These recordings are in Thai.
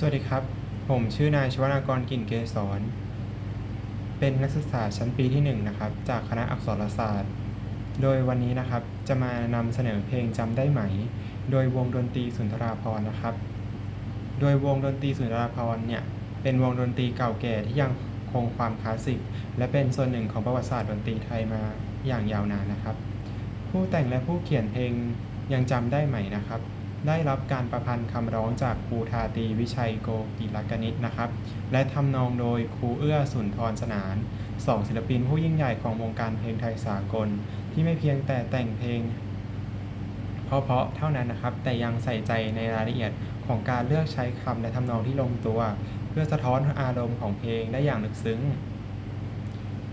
สวัสดีครับ ผมชื่อนายชวนากรกิ่นเกษร เป็นนักศึกษาชั้นปีที่ 1 นะครับ จากคณะอักษรศาสตร์ โดยวันนี้นะครับจะมานำเสนอเพลงจำได้ไหม โดยวงดนตรีสุนทราภรณ์นะครับ โดยวงดนตรีสุนทราภรณ์เนี่ยเป็นวงดนตรีเก่าแก่ที่ยังคงความคลาสสิก และเป็นส่วนหนึ่งของประวัติศาสตร์ดนตรีไทยมาอย่างยาวนานนะครับ ผู้แต่งและผู้เขียนเพลงยังจำได้ไหมนะครับ ได้รับการประพันธ์คำร้องจากครูทาตีวิชัยโกกิลกนิษฐ์นะครับ และทำนองโดยครูเอื้อสุนทรสนานสองศิลปินผู้ยิ่งใหญ่ของวงการเพลงไทยสากล ที่ไม่เพียงแต่แต่งเพลงเพราะๆเท่านั้นนะครับ แต่ยังใส่ใจในรายละเอียดของการเลือกใช้คำและทำนองที่ลงตัว เพื่อสะท้อนอารมณ์ของเพลงได้อย่างลึกซึ้ง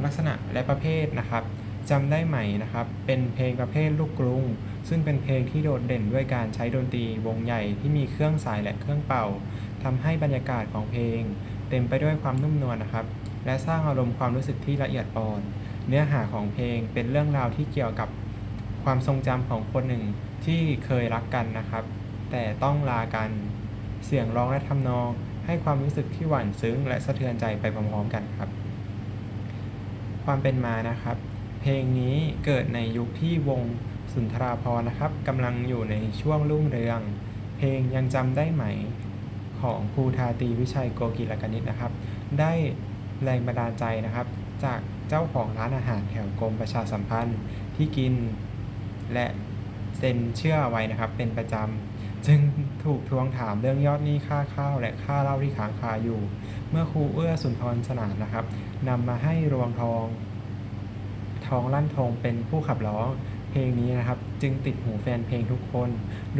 ลักษณะและประเภทนะครับ จำได้ไหมนะครับ เป็นเพลงประเภทลูกกรุง ซึ่งเป็นเพลงที่โดดเด่นด้วยการใช้ดนตรีวงใหญ่ที่มีเครื่องสายและเครื่องเป่าทำให้บรรยากาศของเพลง เต็มไปด้วยความนุ่มนวลนะครับ และสร้างอารมณ์ความรู้สึกที่ละเอียดอ่อน เนื้อหาของเพลงเป็นเรื่องราวที่เกี่ยวกับความทรงจำของคนหนึ่งที่เคยรักกันนะครับ แต่ต้องลากัน เสียงร้องและทำนอง ให้ความรู้สึกที่หวานซึ้ง และสะเทือนใจไปพร้อมๆกันครับ ความเป็นมานะครับ เพลงนี้เกิดในยุคที่วงสุนทราภรณ์นะครับกำลังอยู่ในช่วงรุ่งเรือง เพลงยังจำได้ไหมของครูทาตรีวิชัยโกกิลกนิษฐ์นะครับ ได้แรงบันดาลใจนะครับ จากเจ้าของร้านอาหารแถวกรมประชาสัมพันธ์ที่กินและเซ็นเชื่อไว้นะครับ เป็นประจำจึงถูกทวงถามเรื่องยอดหนี้ค่าข้าว และค่าเหล้าที่ค้างคาอยู่ เมื่อครูเอื้อสุนทรสนานนะครับนำมาให้รวงทอง ทองลั่นทงเป็นผู้ขับร้องเพลงนี้นะครับ จึงติดหูแฟนเพลงทุกคน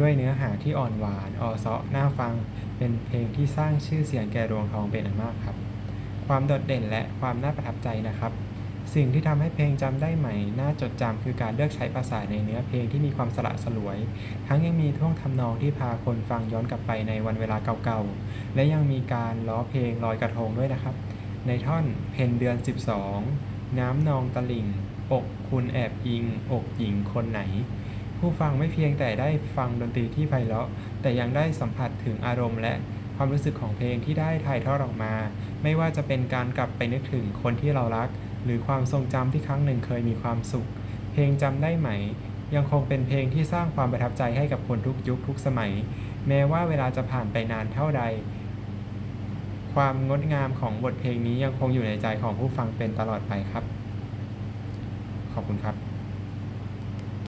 ด้วยเนื้อหาที่อ่อนหวานอ่อเซาะน่าฟัง เป็นเพลงที่สร้างชื่อเสียงแก่รวงทองเป็นอันมากครับ ความโดดเด่นและความน่าประทับใจนะครับ สิ่งที่ทำให้เพลงจำได้ไหม่ น่าจดจำคือการเลือกใช้ภาษาในเนื้อเพลงที่มีความสละสลวย ทั้งยังมีท่วงทำนองที่พาคนฟังย้อนกลับไปในวันเวลาเก่าๆและยังมีการล้อเพลงลอยกระทงด้วยนะครับ ในท่อนเพนเดือน 12 น้ำนองตะลิ่ง อกคุณแอบอิง อกหญิงคนไหน ผู้ฟังไม่เพียงแต่ได้ฟังดนตรีที่ไพเราะ แต่ยังได้สัมผัสถึงอารมณ์และความรู้สึกของเพลงที่ได้ถ่ายทอดออกมา ไม่ว่าจะเป็นการกลับไปนึกถึงคนที่เรารัก หรือความทรงจำที่ครั้งหนึ่งเคยมีความสุข เพลงจำได้ไหม ยังคงเป็นเพลงที่สร้างความประทับใจให้กับคนทุกยุคทุกสมัย แม้ว่าเวลาจะผ่านไปนานเท่าใด ความงดงามของบทเพลงนี้ยังคงอยู่ในใจของผู้ฟังเป็นตลอดไปครับ ขอบคุณครับ